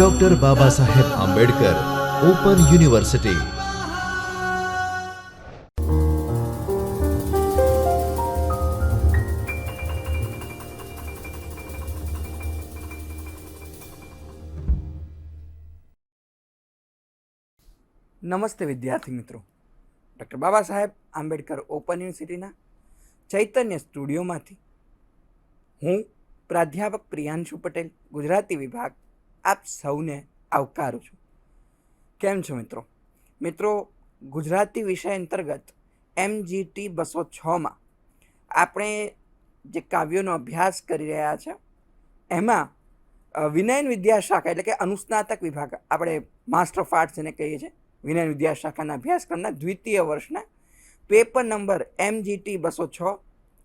Doctor Baba Saheb Ambedkar open university નમસ્તે વિદ્યાર્થી મિત્રો. ડૉક્ટર બાબા સાહેબ આંબેડકર ઓપન યુનિવર્સિટીના ચૈતન્ય સ્ટુડિયોમાંથી હું પ્રાધ્યાપક પ્રિયાંશુ પટેલ, ગુજરાતી વિભાગ આપ સૌને આવકારું છું. કેમ છો મિત્રો? મિત્રો, ગુજરાતી વિષય અંતર્ગત એમજીટી બસો છમાં આપણે જે કાવ્યોનો અભ્યાસ કરી રહ્યા છે, એમાં વિનયન વિદ્યાશાખા એટલે કે અનુસ્નાતક વિભાગ, આપણે માસ્ટર ઓફ આર્ટ્સ એને કહીએ છીએ. વિનયન વિદ્યાશાખાના અભ્યાસક્રમના દ્વિતીય વર્ષના પેપર નંબર એમજીટી બસો છ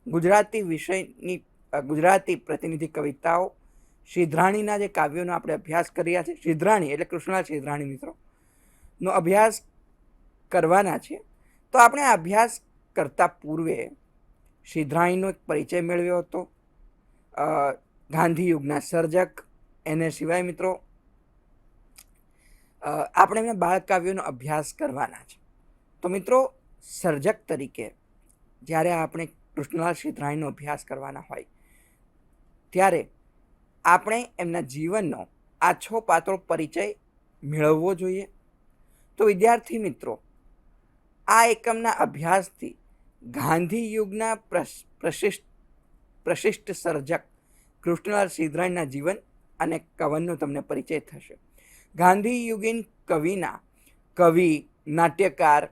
ગુજરાતી વિષયની ગુજરાતી પ્રતિનિધિ કવિતાઓ સિદ્ધરાણીના જે કાવ્યોનો આપણે અભ્યાસ કર્યા છે સિદ્ધરાણી એટલે કૃષ્ણલાલ સિદ્ધરાણી મિત્રો, નો અભ્યાસ કરવાના છે, તો આપણે આ અભ્યાસ કરતા પૂર્વે સિદ્ધરાણીનો એક પરિચય મેળવ્યો હતો ગાંધી યુગના સર્જક, એને સિવાય મિત્રો આપણે એમના બાળકાવ્યોનો અભ્યાસ કરવાના છે. તો મિત્રો, સર્જક તરીકે જ્યારે આપણે કૃષ્ણલાલ સિદ્ધરાણીનો અભ્યાસ કરવાના હોય, ત્યારે આપણે એમના જીવનનો આછો પાતળો પરિચય મેળવવો જોઈએ. તો વિદ્યાર્થી મિત્રો, આ એકમના અભ્યાસથી ગાંધી યુગના પ્રશ- પ્રશિષ્ટ પ્રશિષ્ટ સર્જક કૃષ્ણલાલ સિદ્ધરાણીના જીવન અને કવનનો તમને પરિચય થશે. ગાંધી યુગીન કવિના કવિ, નાટ્યકાર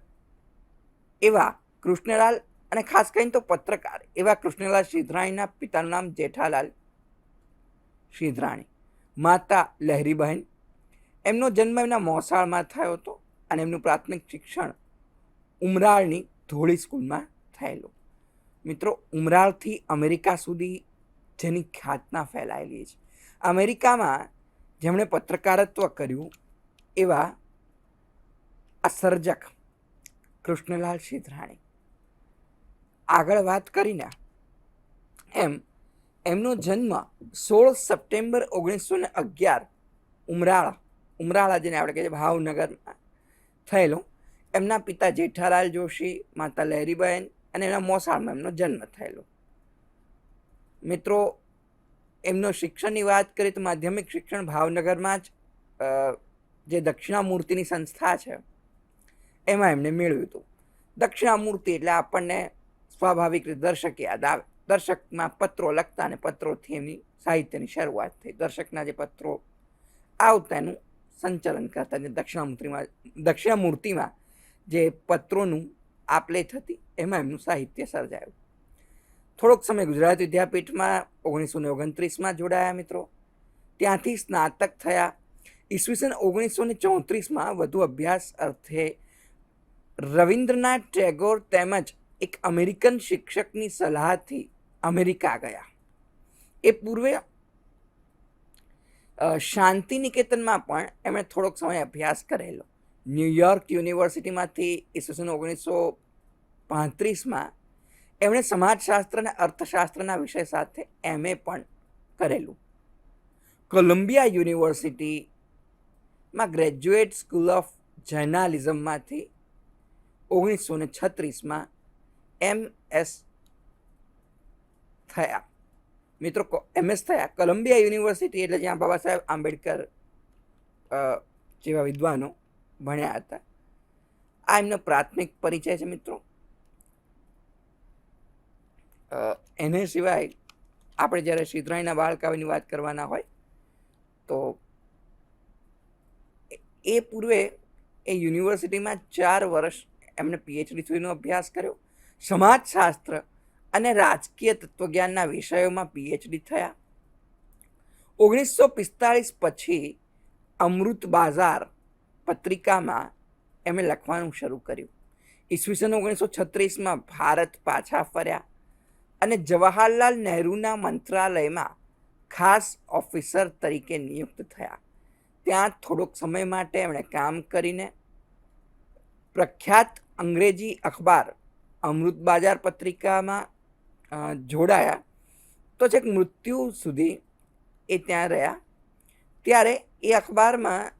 એવા કૃષ્ણલાલ અને ખાસ કરીને તો પત્રકાર એવા કૃષ્ણલાલ સિદ્ધરાણીના પિતાનું નામ જેઠાલાલ સિદ્ધરાણી માતા લહેરીબહેન. એમનો જન્મ એમના મોસાળમાં થયો હતો અને એમનું પ્રાથમિક શિક્ષણ ઉમરાળની ધોળી સ્કૂલમાં થયેલું. મિત્રો, ઉમરાળથી અમેરિકા સુધી જેની ખ્યાતના ફેલાયેલી છે. અમેરિકામાં જેમણે પત્રકારત્વ કર્યું એવા આ કૃષ્ણલાલ સિદ્ધરાણી આગળ વાત કરીને એમ એમનો જન્મ સોળ સપ્ટેમ્બર ઓગણીસો ને અગિયાર ઉમરાળા ઉમરાળા જેને આપણે કહીએ ભાવનગરમાં થયેલો. એમના પિતા જેઠાલાલ જોશી, માતા લહેરીબહેન અને એના મોસાળમાં એમનો જન્મ થયેલો. મિત્રો, એમનો શિક્ષણની વાત કરીએ તો માધ્યમિક શિક્ષણ ભાવનગરમાં જ જે દક્ષિણામૂર્તિની સંસ્થા છે, એમાં એમણે મેળવ્યું હતું. દક્ષિણામૂર્તિ એટલે આપણને સ્વાભાવિક રીતે દર્શક યાદ આવે. દર્શકમાં પત્રો લખતા અને પત્રોથી એમની સાહિત્યની શરૂઆત થઈ. દર્શકના જે પત્રો આવતા એનું સંચાલન કરતા જે દક્ષિણામૂર્તિમાં દક્ષિણામૂર્તિમાં જે પત્રોનું આપલે થતી એમાં એમનું સાહિત્ય સર્જાયું. થોડોક સમય ગુજરાત વિદ્યાપીઠમાં ઓગણીસો ને ઓગણત્રીસમાં જોડાયા મિત્રો. ત્યાંથી સ્નાતક થયા. ઈસવીસન ઓગણીસો ને ચોત્રીસમાં વધુ અભ્યાસ અર્થે રવિન્દ્રનાથ ટેગોર તેમજ એક અમેરિકન શિક્ષકની સલાહથી અમેરિકા ગયા. એ પૂર્વે શાંતિ નિકેતનમાં પણ એમણે થોડોક સમય અભ્યાસ કરેલો. ન્યુયોર્ક યુનિવર્સિટીમાંથી ઈસવીસન ઓગણીસો પાંત્રીસમાં એમણે સમાજશાસ્ત્ર અને અર્થશાસ્ત્રના વિષય સાથે એમએ પણ કરેલું. કોલંબિયા યુનિવર્સિટીમાં ગ્રેજ્યુએટ સ્કૂલ ઓફ જર્નાલિઝમમાંથી ઓગણીસો ને છત્રીસમાં એમ એસ થયા. મિત્રો એમએસ થયા. કોલંબિયા યુનિવર્સિટી એટલે જ્યાં બાબા સાહેબ આંબેડકર જેવા વિદ્વાનો ભણ્યા હતા. આ એમનો પ્રાથમિક પરિચય છે, મિત્રો. એને સિવાય આપણે જ્યારે સિદ્ધરાયના બાળકાવ્યની વાત કરવાના હોય, તો એ- પૂર્વે એ યુનિવર્સિટીમાં ચાર વર્ષ એમણે પીએચડી સુધીનો અભ્યાસ કર્યો. સમાજશાસ્ત્ર અને રાજકીય તત્વજ્ઞાનના વિષયોમાં પીએચડી થયા. ઓગણીસો પિસ્તાળીસ પછી અમૃત બાજાર પત્રિકામાં એમણે લખવાનું શરૂ કર્યું. ઈસવીસન ઓગણીસો છત્રીસમાં ભારત પાછા ફર્યા અને જવાહરલાલ નહેરુના મંત્રાલયમાં ખાસ ઓફિસર તરીકે નિયુક્ત થયા. ત્યાં થોડોક સમય માટે એમણે કામ કરીને પ્રખ્યાત અંગ્રેજી અખબાર અમૃત બાજાર પત્રિકામાં જોડાયા. તો છેક મૃત્યુ સુધી એ ત્યાં રહ્યા. ત્યારે એ અખબારમાં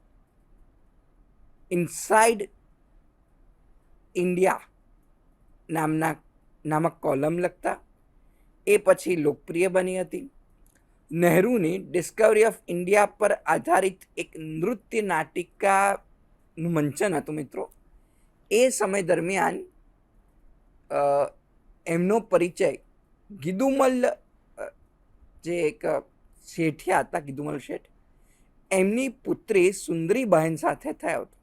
ઇનસાઇડ ઇન્ડિયા નામના, નામક કોલમ લખતા. એ પછી લોકપ્રિય બની હતી. નહેરુની ડિસ્કવરી ઓફ ઇન્ડિયા પર આધારિત એક નૃત્ય નાટિકાનું મંચન હતું મિત્રો. એ સમય દરમિયાન એમનો પરિચય ગીદુમલ જે એક શેઠિયા હતા, ગિદુમલ શેઠ, એમની પુત્રી સુંદરીબહેન સાથે થયો હતો.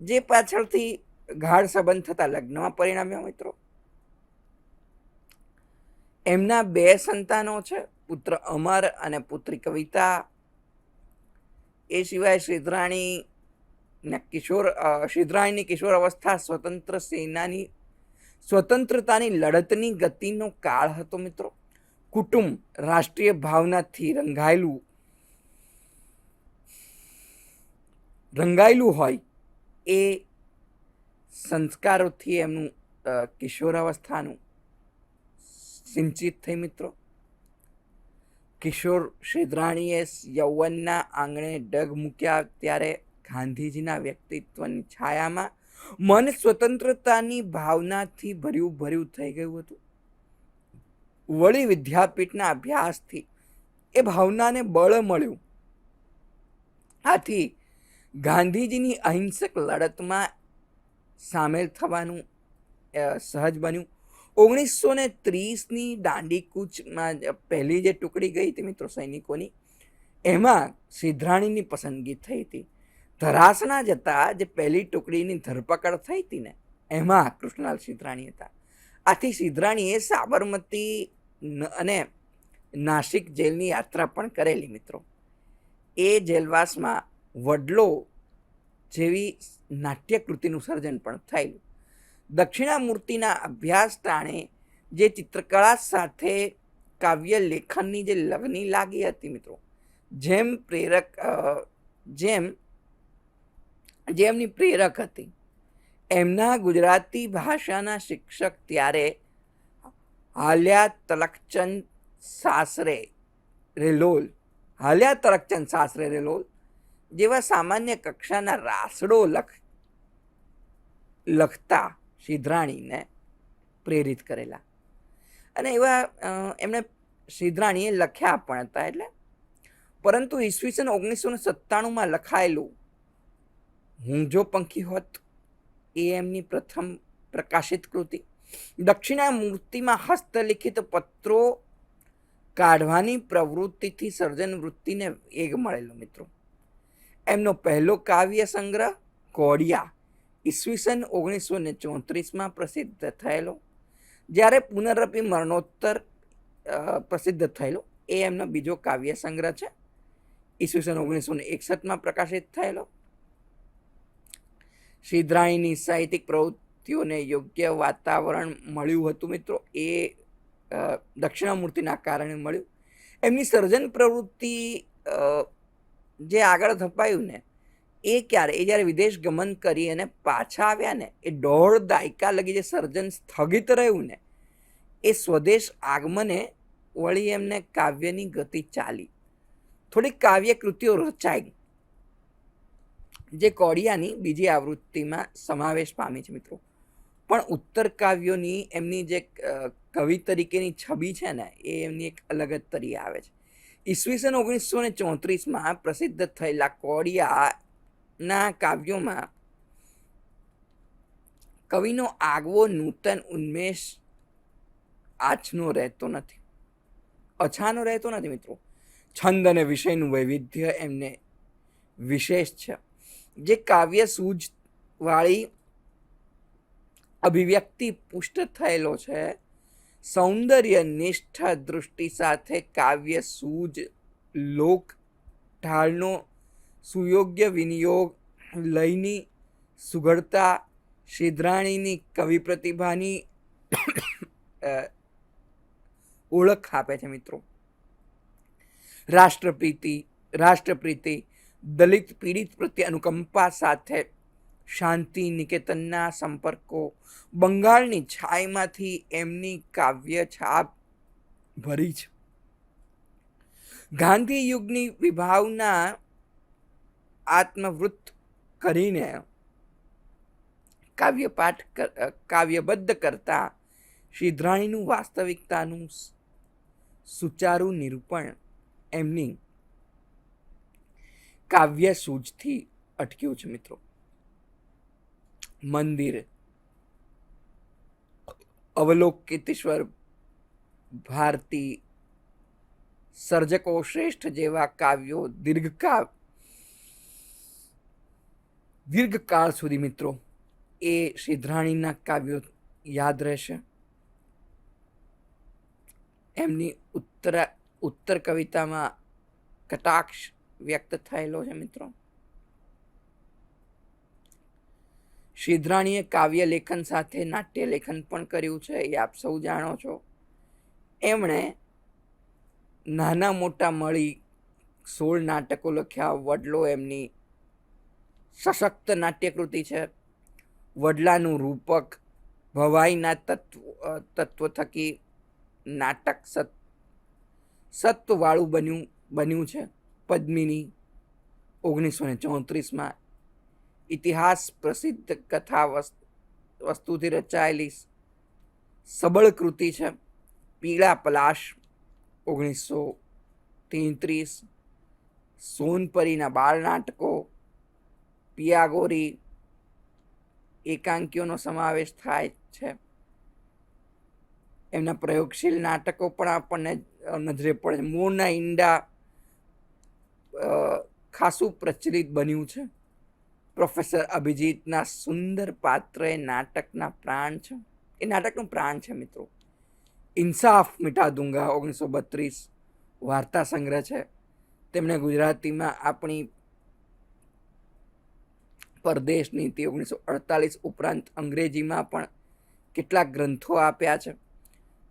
જે પાછળથી ગાઢ સંબંધ થતા લગ્નમાં પરિણામ્યો મિત્રો. એમના બે સંતાનો છે, પુત્ર અમર અને પુત્રી કવિતા. એ સિવાય સિદ્ધરાણી કિશોર સિદ્ધરાણીની કિશોર અવસ્થા સ્વતંત્ર સેનાની સ્વતંત્રતાની લડતની ગતિનો કાળ હતો મિત્રો. કુટુંબ રાષ્ટ્રીય ભાવનાથી રંગાયેલું. રંગાયેલું હોય એ સંસ્કારોથી એમનું કિશોરાવસ્થાનું સિંચિત થઈ મિત્રો. કિશોર શેદરાણીએ યૌવનના આંગણે ડગ મૂક્યા ત્યારે ગાંધીજીના વ્યક્તિત્વની છાયામાં મન સ્વતંત્રતાની ભાવનાથી ભર્યું ભર્યું થઈ ગયું હતું. વળી વિદ્યાપીઠના અભ્યાસથી એ ભાવનાને બળ મળ્યું. આથી ગાંધીજીની અહિંસક લડતમાં સામેલ થવાનું સહજ બન્યું. ઓગણીસો ને ત્રીસની દાંડી કૂચમાં પહેલી જે ટુકડી ગઈ હતી મિત્રો સૈનિકોની, એમાં સિદ્ધરાણીની પસંદગી થઈ હતી. ધરાસણા જતા જે પહેલી ટુકડીની ધરપકડ થઈ હતી ને, એમાં કૃષ્ણલાલ સિદ્ધરાણી હતા. આથી સિદ્ધરાણીએ સાબરમતી અને નાસિક જેલની યાત્રા પણ કરેલી મિત્રો. એ જેલવાસમાં વડલો જેવી નાટ્યકૃતિનું સર્જન પણ થયેલું. દક્ષિણામૂર્તિના અભ્યાસ ટાણે જે ચિત્રકળા સાથે કાવ્ય લેખનની જે લગની લાગી હતી મિત્રો, જેમ પ્રેરક જેમ જે એમની પ્રેરક હતી. એમના ગુજરાતી ભાષાના શિક્ષક ત્યારે હાલ્યા તલકચંદ સાસરે રેલોલ, હાલ્યા તલકચંદ સાસરે રેલોલ જેવા સામાન્ય કક્ષાના રાસડો લખ, લખતા સિદ્ધરાણીને પ્રેરિત કરેલા. અને એવા એમણે સિદ્ધરાણીએ લખ્યા પણ હતા એટલે. પરંતુ ઈસવીસન ઓગણીસો સત્તાણુંમાં લખાયેલું હું જો પંખી હોત, એ એમની પ્રથમ પ્રકાશિત કૃતિ. દક્ષિણા મૂર્તિમાં હસ્તલિખિત પત્રો કાઢવાની પ્રવૃત્તિથી સર્જન વૃત્તિને વેગ મળેલો, મિત્રો. એમનો પહેલો કાવ્ય સંગ્રહ કોડિયા, ઈસવીસન ઓગણીસો ને ચોત્રીસમાં પ્રસિદ્ધ થયેલો. જ્યારે પુનરપી મરણોત્તર પ્રસિદ્ધ થયેલો, એ એમનો બીજો કાવ્ય સંગ્રહ છે. ઈસવીસન ઓગણીસો ને એકસઠમાં પ્રકાશિત થયેલો. સિદ્ધરાણીની સાહિત્યિક પ્રવૃત્તિઓને યોગ્ય વાતાવરણ મળ્યું હતું મિત્રો. એ દક્ષિણામૂર્તિના કારણે મળ્યું. એમની સર્જન પ્રવૃત્તિ જે આગળ ધપાયું ને, એ ક્યારે? એ જ્યારે વિદેશ ગમન કરી અને પાછા આવ્યા ને, એ દોઢ દાયકા લગી જે સર્જન સ્થગિત રહ્યું ને, એ સ્વદેશ આગમને વળી એમને કાવ્યની ગતિ ચાલી. થોડીક કાવ્ય કૃતિઓ રચાઈ. જે કોડિયાની બીજી આવૃત્તિમાં સમાવેશ પામી છે મિત્રો. પણ ઉત્તર કાવ્યોની એમની જે કવિ તરીકેની છબી છે ને, એ એમની એક અલગ જ તરી આવે છે. ઈસવીસન ઓગણીસો ને ચોત્રીસમાં પ્રસિદ્ધ થયેલા કોડિયાના કાવ્યોમાં કવિનો આગવો નૂતન ઉન્મેષ આછનો રહેતો નથી. અછાનો રહેતો નથી મિત્રો. છંદ અને વિષયનું વૈવિધ્ય એમને વિશેષ છે. જે કાવ્ય સૂઝ વાળી અભિવ્યક્તિ પુષ્ટ થયેલો છે, સૌંદર્ય નિષ્ઠ દૃષ્ટિ સાથે કાવ્ય સૂઝ લોક ઢાળનો સુયોગ્ય વિનિયોગ લયની સુઘડતા, શિદ્રાણીની કવિ પ્રતિભાની ઓળખ આપે છે મિત્રો. રાષ્ટ્રપ્રીતિ રાષ્ટ્રપ્રીતિ દલિત પીડિત પ્રત્યે અનુકંપા સાથે શાંતિ, નિકેતનના સંપર્કો, બંગાળની છાયમાંથી એમની કાવ્ય છાપ ભરી છે. ગાંધી યુગની વિભાવના આત્મવૃત્ત કરીને કાવ્યપાઠ કાવ્યબદ્ધ કરતા શ્રીધ્રાણીનું વાસ્તવિકતાનું સુચારું નિરૂપણ એમની કાવ્ય સૂજથી અટક્યું છે મિત્રો. મંદિર, અવલોકિતેશ્વર, ભારતી, સર્જકો શ્રેષ્ઠ જેવા કાવ્યો દીર્ઘકાળ દીર્ઘકાળ સુધી મિત્રો, એ સિદ્ધરાણીના કાવ્યો યાદ રહેશે. એમની ઉત્તર ઉત્તર કવિતામાં કટાક્ષ વ્યક્ત થયેલો છે, મિત્રો. સિદ્ધરાણીએ કાવ્ય લેખન સાથે નાટ્ય લેખન પણ કર્યું છે, એ આપ સૌ જાણો છો. એમણે નાના મોટા મળી સોળ નાટકો લખ્યા. વડલો એમની સશક્ત નાટ્યકૃતિ છે. વડલાનું રૂપક ભવાઈના તત્વ તત્વ થકી નાટક સત, સત્વવાળું બન્યું બન્યું છે. પદ્મિની ઓગણીસો ને ચોત્રીસમાં ઇતિહાસ પ્રસિદ્ધ કથા વસ- વસ્તુથી રચાયેલી સબળ કૃતિ છે. પીળા પલાશ ઓગણીસો તેત્રીસ, સોનપરીના બાળ નાટકો, પિયાગોરી એકાંકીઓનો સમાવેશ થાય છે. એમના પ્રયોગશીલ નાટકો પણ આપણને નજરે પડે મોરના ઈંડા ખાસું પ્રચલિત બન્યું છે. પ્રોફેસર અભિજીતના સુંદર પાત્ર એ નાટકના પ્રાણ છે. એ નાટકનું પ્રાણ છે મિત્રો. ઇન્સાફ મીઠા દુંગા ઓગણીસો બત્રીસ વાર્તા સંગ્રહ છે. તેમણે ગુજરાતીમાં આપણી પરદેશ નીતિ ઓગણીસો અડતાલીસ ઉપરાંત અંગ્રેજીમાં પણ કેટલાક ગ્રંથો આપ્યા છે.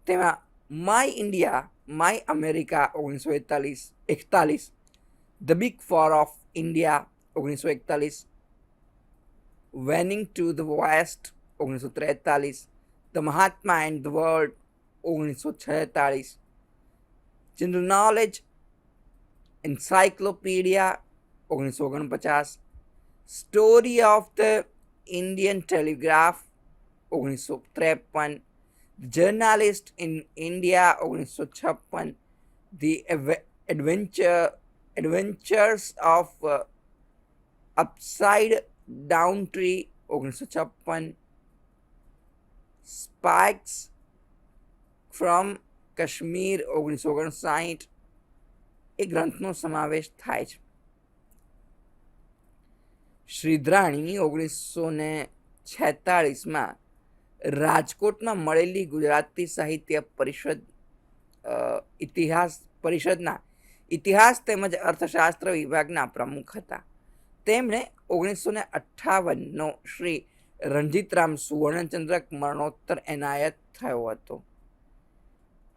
તેમાં માય ઇન્ડિયા, માય અમેરિકા ઓગણીસો એકતાલીસ એકતાલીસ The Big Four of India, 1941, Vanning to the West, 1943, The Mahatma and the World, 1946, General Knowledge, Encyclopedia, 1949, Story of the Indian Telegraph, 1953, The Journalist in India, 1956, The Adventure adventures of upside down tree ઓગણીસો છપ્પન spikes from Kashmir ઓગણીસો ઓગણસાઠ એ ગ્રંથનો સમાવેશ થાય છે. શ્રીધરાણી ઓગણીસો ને છેતાળીસમાં રાજકોટમાં મળેલી ગુજરાતી સાહિત્ય પરિષદ ઇતિહાસ પરિષદના ઇતિહાસ તેમજ અર્થશાસ્ત્ર વિભાગના પ્રમુખ હતા. તેમણે ઓગણીસો ને અઠ્ઠાવનનો શ્રી રણજીતરામ સુવર્ણચંદ્રક મરણોત્તર એનાયત થયો હતો.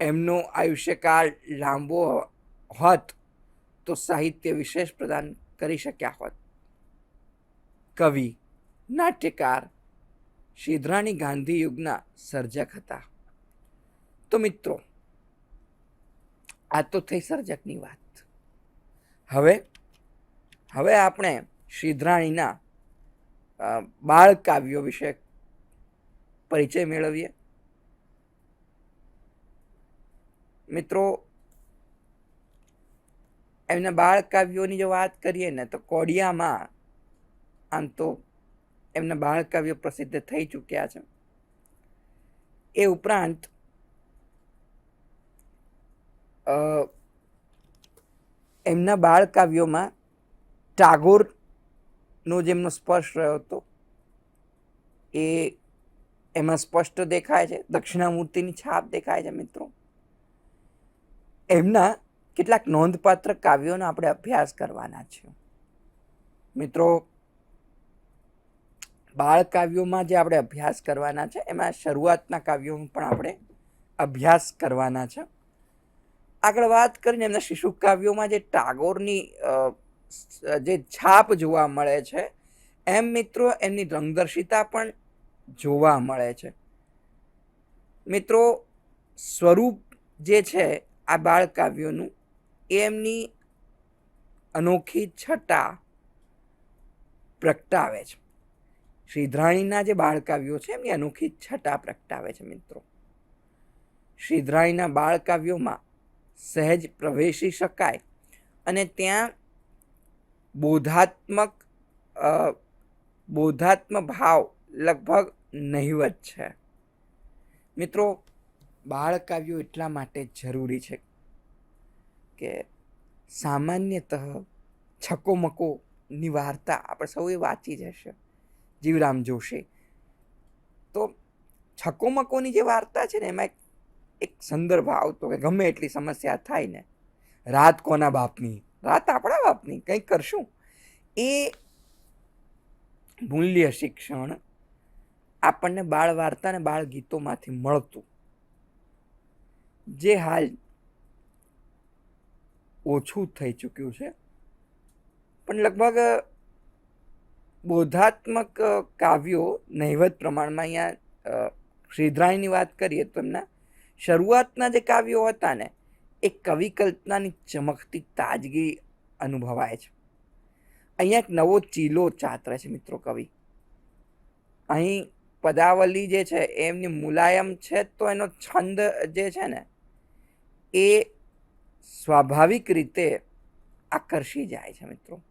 એમનો આયુષ્યકાળ લાંબો હોત તો સાહિત્ય વિશેષ પ્રદાન કરી શક્યા હોત. કવિ, નાટ્યકાર સિદ્ધરાણી ગાંધી યુગના સર્જક હતા. તો મિત્રો, આ તો થઈ સર્જકની વાત. હવે હવે આપણે સિદ્ધરાણીના અ, બાળ કાવ્યો વિશે પરિચય મેળવીએ. મિત્રો એમના બાળ કાવ્યોની જો વાત કરીએ ને તો કોડિયામાં આમ તો એમના બાળ કાવ્યો પ્રસિદ્ધ થઈ ચૂક્યા છે. એ ઉપરાંત એમના બાળ કાવ્યોમાં ટાગોરનો જેમનો સ્પર્શ રહ્યો હતો. એ એમાં સ્પષ્ટ દેખાય છે, દક્ષિણામૂર્તિની છાપ દેખાય છે મિત્રો. એમના કેટલાક નોંધપાત્ર કાવ્યોનો આપણે અભ્યાસ કરવાના છે મિત્રો બાળ કાવ્યોમાં જે આપણે અભ્યાસ કરવાના છે, એમાં શરૂઆતના કાવ્યોનો પણ આપણે અભ્યાસ કરવાના છે. આગળ વાત કરીને એમના શિશુ કાવ્યોમાં જે ટાગોરની જે છાપ જોવા મળે છે, એમ મિત્રો એમની રંગદર્શિતા પણ જોવા મળે છે. મિત્રો, સ્વરૂપ જે છે આ બાળ કાવ્યોનું એ એમની અનોખી છટા પ્રગટાવે છે. શ્રીધ્રાણીના જે બાળકાવ્યો છે, એમની અનોખી છટા પ્રગટાવે છે મિત્રો. શ્રીધ્રાણીના બાળકાવ્યોમાં સહેજ પ્રવેશી શકાય. અને ત્યાં બોધાત્મક બોધાત્મ ભાવ લગભગ નહિવત છે. મિત્રો, બાળકાવ્યો એટલા માટે જરૂરી છે કે સામાન્યતઃ છકોમકોની વાર્તા આપણે સૌએ વાંચી જ હશે. જીવરામ જોશી. તો છકોમકોની જે વાર્તા છે ને, એમાં એક એક સંદર્ભ આવતો કે ગમે એટલી સમસ્યા થાય ને, રાત કોના બાપની? રાત આપણા બાપની, કંઈક કરશું. એ મૂલ્ય શિક્ષણ આપણને બાળ વાર્તા અને બાળ ગીતોમાંથી મળતું. જે હાલ ઓછું થઈ ચૂક્યું છે. પણ લગભગ બોધાત્મક કાવ્યો નહિવત પ્રમાણમાં અહીંયા શ્રીધરાયની વાત કરીએ તો એમના શરૂઆતના જે કાવ્યો હતા ને, એ કવિ કલ્પનાની ચમકતી તાજગી અનુભવાય છે. અહીંયા એક નવો ચીલો ચાતરે છે મિત્રો કવિ. અહીં પદાવલી જે છે, એમની મુલાયમ છે તો એનો છંદ જે છે ને, એ સ્વાભાવિક રીતે આકર્ષી જાય છે મિત્રો.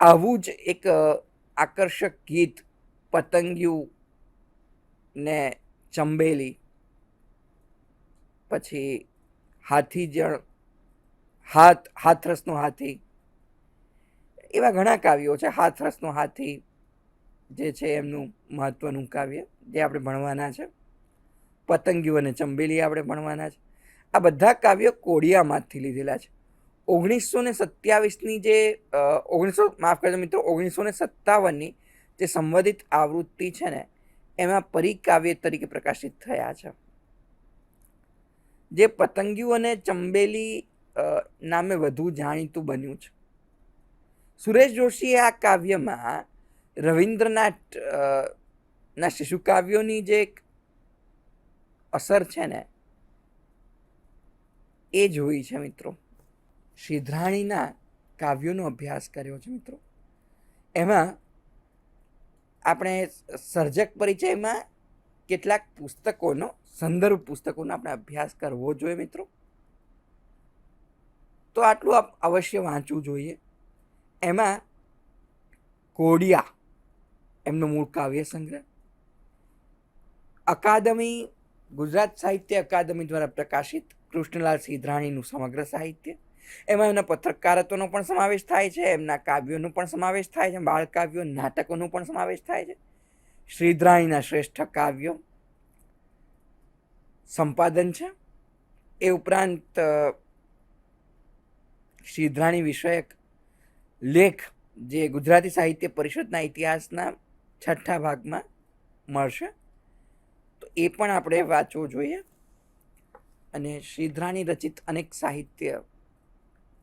આવું જ એક આકર્ષક ગીત પતંગિયું ને ચંબેલી. પછી હાથી જણ હાથ, હાથરસનો હાથી. એવા ઘણા કાવ્યો છે, હાથરસનો હાથી જે છે એમનું મહત્ત્વનું કાવ્ય, જે આપણે ભણવાના છે. પતંગિયું અને ચંબેલી આપણે ભણવાના છે. આ બધા કાવ્યો કોડિયામાંથી લીધેલા છે. ઓગણીસો ને સત્યાવીસની જે ઓગણીસો, માફ કરજો મિત્રો, ઓગણીસો ને સત્તાવનની જે સંવધિત આવૃત્તિ છે ને એમાં પરિકાવ્ય તરીકે પ્રકાશિત થયા છે. જે પતંગિયું અને ચંબેલી નામે વધુ જાણીતું બન્યું છે. સુરેશ જોશીએ આ કાવ્યમાં રવિન્દ્રનાથ ના શિશુ કાવ્યોની જે એક અસર છે ને, એ જોઈ છે મિત્રો. સિદ્ધરાણીના કાવ્યોનો અભ્યાસ કર્યો છે મિત્રો. એમાં આપણે સર્જક પરિચયમાં કેટલાક પુસ્તકોનો, સંદર્ભ પુસ્તકોનો આપણે અભ્યાસ કરવો જોઈએ મિત્રો. તો આટલું આપ અવશ્ય વાંચવું જોઈએ. એમાં કોડિયા, એમનો મૂળ કાવ્ય સંગ્રહ. અકાદમી, ગુજરાત સાહિત્ય અકાદમી દ્વારા પ્રકાશિત કૃષ્ણલાલ સિદ્ધરાણીનું સમગ્ર સાહિત્ય. એમાં એમના પત્રકારત્વનો પણ સમાવેશ થાય છે, એમના કાવ્યોનો પણ સમાવેશ થાય છે બાળ કાવ્યો નાટકોનો પણ સમાવેશ થાય છે. શ્રીધરાણીના શ્રેષ્ઠ કાવ્યો સંપાદન છે. એ ઉપરાંત શ્રીધરાણી વિષયક લેખ જે ગુજરાતી સાહિત્ય પરિષદના ઇતિહાસના છઠ્ઠા ભાગમાં મળશે. તો એ પણ આપણે વાંચવું જોઈએ. અને શ્રીધરાણી રચિત અનેક સાહિત્ય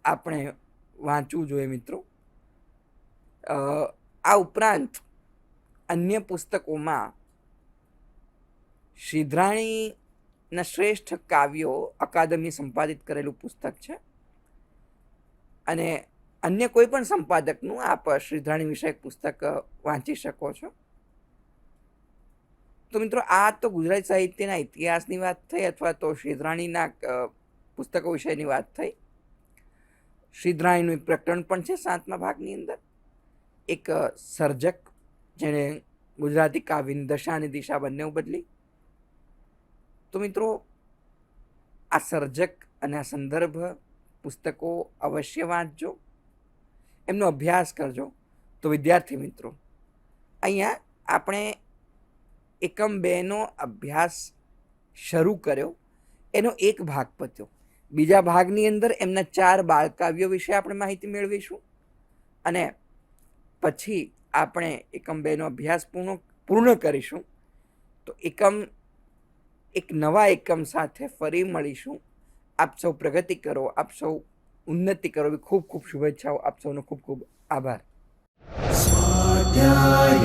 આપણે વાંચવું જોઈએ મિત્રો. આ ઉપરાંત અન્ય પુસ્તકોમાં શ્રીધરાણીના શ્રેષ્ઠ કાવ્યો અકાદમી સંપાદિત કરેલું પુસ્તક છે. અને અન્ય કોઈ પણ સંપાદકનું આપ શ્રીધરાણી વિષયક પુસ્તક વાંચી શકો છો. તો મિત્રો, આ તો ગુજરાતી સાહિત્યના ઇતિહાસની વાત થઈ અથવા તો શ્રીધરાણીના પુસ્તકો વિષયની વાત થઈ. એક પ્રકરણ પણ છે સાતમા ભાગની અંદર. એક સર્જક જેણે ગુજરાતી કાવ્યની દશા અને દિશા બંને બદલી. તો મિત્રો, આ સર્જક અને આ સંદર્ભ પુસ્તકો અવશ્ય વાંચજો. એમનો અભ્યાસ કરજો. તો વિદ્યાર્થી મિત્રો, અહીંયા આપણે એકમ બેનો અભ્યાસ શરૂ કર્યો. એનો એક ભાગ પત્યો. બીજા ભાગની અંદર એમના ચાર બાળકાવ્યો વિશે આપણે માહિતી મેળવીશું. અને પછી આપણે એકમ બેનો અભ્યાસ પૂર્ણ પૂર્ણ કરીશું. તો એકમ, એક નવા એકમ સાથે ફરી મળીશું. આપ સૌ પ્રગતિ કરો, આપ સૌ ઉન્નતિ કરો. એવી ખૂબ ખૂબ શુભેચ્છાઓ. આપ સૌનો ખૂબ ખૂબ આભાર. સ્વાધ્યાય